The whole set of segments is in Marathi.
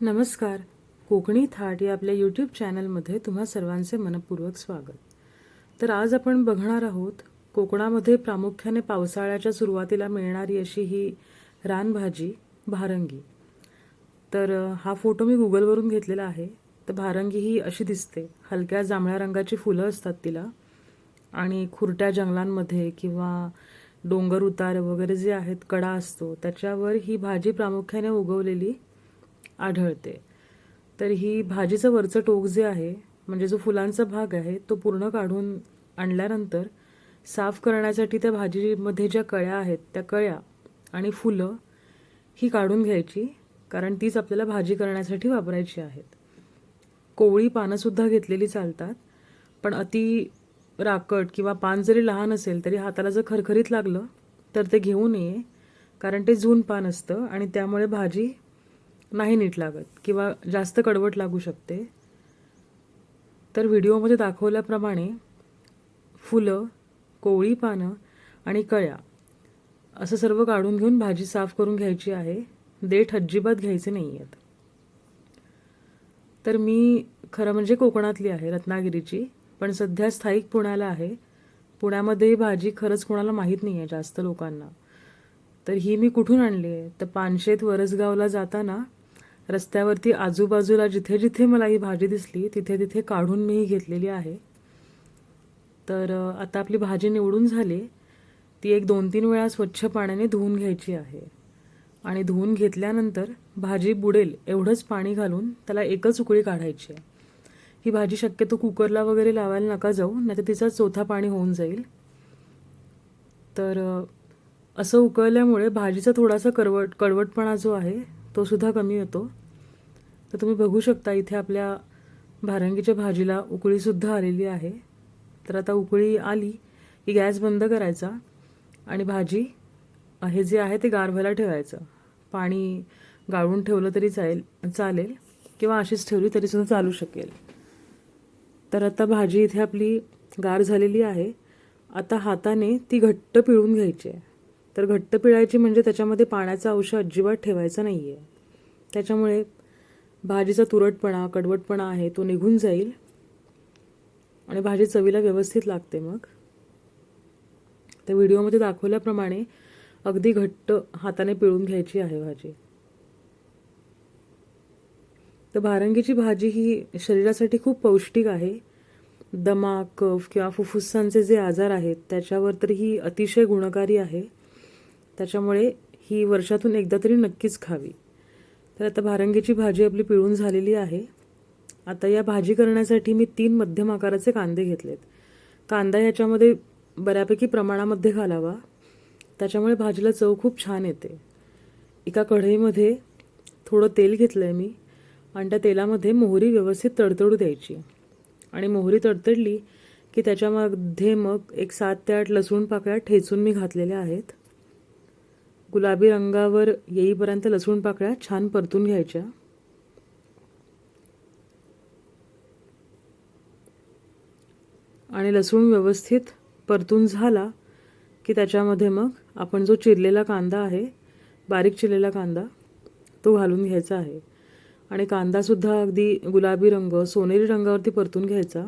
नमस्कार. कोकणी थाट या आपल्या यूट्यूब चॅनलमध्ये तुम्हा सर्वांचे मनपूर्वक स्वागत. तर आज आपण बघणार आहोत कोकणामध्ये प्रामुख्याने पावसाळ्याच्या सुरुवातीला मिळणारी अशी ही रानभाजी भारंगी. तर हा फोटो मी गुगलवरून घेतलेला आहे. तर भारंगी ही अशी दिसते. हलक्या जांभळ्या रंगाची फुलं असतात तिला. आणि खुरट्या जंगलांमध्ये किंवा डोंगर उतार वगैरे जे आहेत कडा असतो त्याच्यावर ही भाजी प्रामुख्याने उगवलेली आढळते. तर ही भाजीचं वरचं टोक जे आहे म्हणजे जो फुलांचा भाग आहे तो पूर्ण काढून आणल्यानंतर साफ करण्यासाठी त्या भाजीमध्ये ज्या कळ्या आहेत त्या कळ्या आणि फुलं ही काढून घ्यायची कारण तीच आपल्याला भाजी करण्यासाठी वापरायची आहेत. कोवळी पानंसुद्धा घेतलेली चालतात पण अति राकट किंवा पान जरी लहान असेल तरी हाताला जर खरखरीत लागलं तर ते घेऊ नये कारण ते जून पान असतं आणि त्यामुळे भाजी नाही नीट लागत किंवा जास्त कडवट लागू शकते. तर व्हिडिओमध्ये दाखवल्याप्रमाणे फुलं कोवळी पानं आणि कळ्या असं सर्व काढून घेऊन भाजी साफ करून घ्यायची आहे. देठ अजिबात घ्यायचे नाही आहेत तर मी खरं म्हणजे कोकणातली आहे रत्नागिरीची. पण सध्या स्थायिक पुण्याला आहे. पुण्यामध्ये ही भाजी खरंच कोणाला माहीत नाही आहे जास्त लोकांना. तर ही मी कुठून आणली आहे तर पानशेत वरसगावला जाताना रस्त्यावरती आजूबाजूला जिथे जिथे मला ही भाजी दिसली तिथे तिथे काढून मीही घेतलेली आहे. तर आता आपली भाजी निवडून झाली. ती एक दोन तीन वेळा स्वच्छ पाण्याने धुवून घ्यायची आहे. आणि धुवून घेतल्यानंतर भाजी बुडेल एवढंच पाणी घालून त्याला एकच उकळी काढायची आहे. ही भाजी शक्यतो कुकरला वगैरे लावायला नका जाऊ नाही तर तिचा चौथा पाणी होऊन जाईल. तर असं उकळल्यामुळे भाजीचा थोडासा करवट कडवटपणा जो आहे तोसुद्धा कमी येतो. तर तुम्ही बघू शकता इथे आपल्या भारंगीच्या भाजीला उकळीसुद्धा आलेली आहे. तर आता उकळी आली की गॅस बंद करायचा आणि भाजी हे जे आहे ते गारवायला ठेवायचं. पाणी गाळून ठेवलं तरी चालेल चालेल किंवा अशीच ठेवली तरीसुद्धा चालू शकेल. तर आता भाजी इथे आपली गार झालेली आहे. आता हाताने ती घट्ट पिळून घ्यायची आहे. तर घट्ट पिळायची म्हणजे त्याच्यामध्ये पाण्याचा अंश अजिबात ठेवायचा नाही आहे त्याच्यामुळे भाजीचा तुरटपणा कडवटपणा आहे तो निघून जाईल. आणि भाजी चवीला व्यवस्थित लागते मग. त्या व्हिडिओमध्ये दाखवल्याप्रमाणे अगदी घट्ट हाताने पिळून घ्यायची आहे भाजी. तर भारंगीची भाजी ही शरीरासाठी खूप पौष्टिक आहे. दमा कफ किंवा फुफ्फुसांचे जे आजार आहेत त्याच्यावर तर ही अतिशय गुणकारी आहे. त्याच्यामुळे ही वर्षातून एकदा तरी नक्कीच खावी. तर आता भारंगीची भाजी आपली पिळून झालेली आहे. आता या भाजी करण्यासाठी मी तीन मध्यम आकाराचे कांदे घेतलेत. कांदा ह्याच्यामध्ये बऱ्यापैकी प्रमाणामध्ये घालावा. त्याच्यामुळे भाजीला चव खूप छान येते. एका कढईमध्ये थोडं तेल घेतलं आहे मी आणि त्या तेलामध्ये मोहरी व्यवस्थित तडतडू द्यायची. आणि मोहरी तडतडली की त्याच्यामध्ये मग एक सात ते आठ लसूण पाकळ्या ठेचून मी घातलेल्या आहेत. गुलाबी रंगावर येईपर्यंत लसूण पाकळ्या छान परतून घ्यायच्या. आणि लसूण व्यवस्थित परतून झाला की त्याच्यामध्ये मग आपण जो चिरलेला कांदा आहे बारीक चिरलेला कांदा तो घालून घ्यायचा आहे. आणि कांदासुद्धा अगदी गुलाबी रंग सोनेरी रंगावरती परतून घ्यायचा.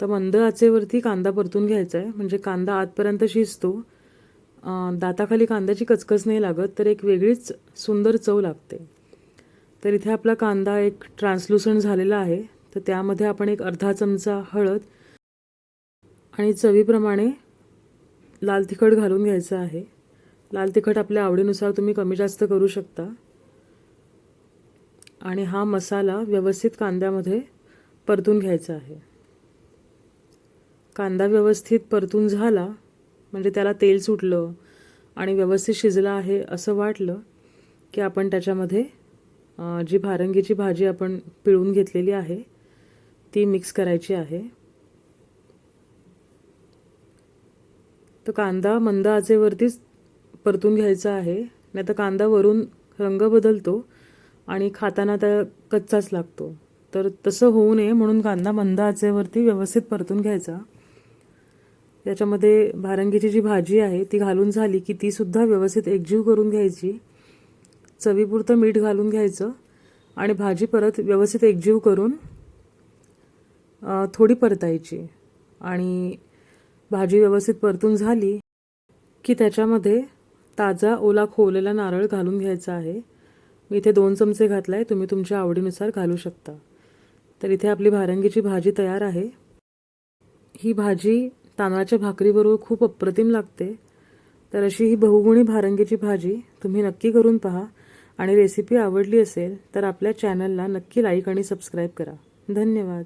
तर मंद आचेवरती कांदा परतून घ्यायचा आहे. म्हणजे कांदा आतपर्यंत शिजतो. दाताखाली कांद्याची कचकच नाही लागत तर एक वेगळीच सुंदर चव लागते. तर इथे आपला कांदा एक ट्रान्सलुसंट झालेला आहे तर त्यामध्ये आपण एक अर्धा चमचा हळद आणि चवीप्रमाणे लाल तिखट घालून घ्यायचं आहे. लाल तिखट आपल्या आवडीनुसार तुम्ही कमी जास्त करू शकता. आणि हा मसाला व्यवस्थित कांद्यामध्ये परतून घ्यायचा आहे. कांदा व्यवस्थित परतून झाला म्हणजे त्याला तेल सुटलं आणि व्यवस्थित शिजला आहे असं वाटलं की आपण त्याच्यामध्ये जी भारंगीची भाजी आपण पिळून घेतलेली आहे ती मिक्स करायची आहे. तर कांदा मंद आचेवरतीच परतून घ्यायचा आहे नाही तर कांदा वरून रंग बदलतो आणि खाताना त्या कच्चाच लागतो. तर तसं होऊ नये म्हणून कांदा मंद आचेवरती व्यवस्थित परतून घ्यायचा. त्याच्यामध्ये भारंगीची जी भाजी आहे ती घालून झाली की तीसुद्धा व्यवस्थित एकजीव करून घ्यायची. चवीपुरतं मीठ घालून घ्यायचं आणि भाजी परत व्यवस्थित एकजीव करून थोडी परतायची. आणि भाजी व्यवस्थित परतून झाली की त्याच्यामध्ये ताजा ओला खोवलेला नारळ घालून घ्यायचा आहे. मी इथे दोन चमचे घातला आहे तुम्ही तुमच्या आवडीनुसार घालू शकता. तर इथे आपली भारंगीची भाजी तयार आहे. ही भाजी तांदळाच्या भाकरीबरोबर खूप अप्रतिम लागते. तर अशी ही बहुगुणी भारंगीची भाजी तुम्ही नक्की करून पहा. आणि रेसिपी आवडली असेल तर आपल्या चॅनलला नक्की लाईक आणि सबस्क्राईब करा. धन्यवाद.